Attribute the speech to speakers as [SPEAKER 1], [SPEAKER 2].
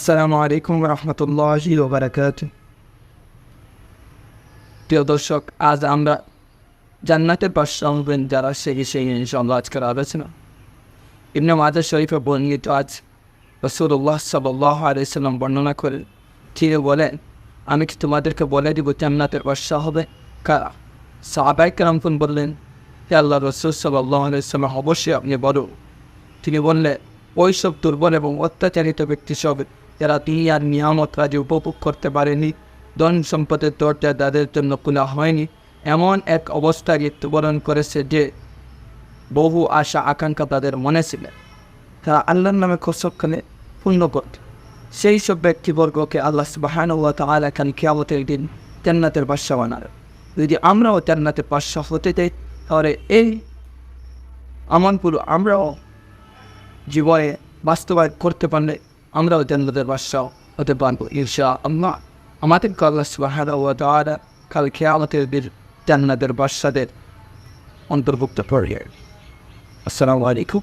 [SPEAKER 1] আসসালামু আলাইকুম রহমতুল্লাহ ওবরাকাত প্রিয় দর্শক, আজ আমরা জান্নাতের পাশে যারা সেই সেই ইনশাল্লাহ আজকের আলোচনা। ইবনে মাজার শরীফে বর্ণিত আজ রসুল্লাহ সাল্লাহ আলাইসাল্লাম বর্ণনা করেন তিনি বলেন, আমি কি তোমাদেরকে বলে দিব জান্নাতের বাসা হবে? কারা? সাহাবাই কেরামপুন বললেন হে আল্লাহ রসুল সাল্লাহ আলাইসাল্লাম অবশ্যই আপনি বলো তিনি বললেন, ওই সব দুর্বল এবং অত্যাচারিত ব্যক্তি সব যারা তিনি আর নিয়ামত রাজে উপভোগ করতে পারেনি, ধন সম্পদের দরজা তাদের জন্য খোলা হয়নি। এমন এক অবস্থা মৃত্যুবরণ করেছে যে বহু আশা, আকাঙ্ক্ষা তাদের মনে ছিল। তারা আল্লাহর নামে কসবখানে পূর্ণ করত সেই সব ব্যক্তিবর্গকে আল্লাহ সুবাহান ওয়া তাআলা খান কিয়ামতের দিন জান্নাতের বাদশা বানার যদি আমরাও জান্নাতের বাদশা হতে চাই, তাহলে এই আমনপুর আমরাও জীবনে বাস্তবায়ন করতে পারলে আমরাও জান্নাতের বাদশাহ হতে পারব ইনশা আল্লাহ আমাদের ওয়া তাআলা কাল খেয়ালতের বীর জান্নাতের বাদশাদের অন্তর্ভুক্ত করিয়ে আসসালামু আলাইকুম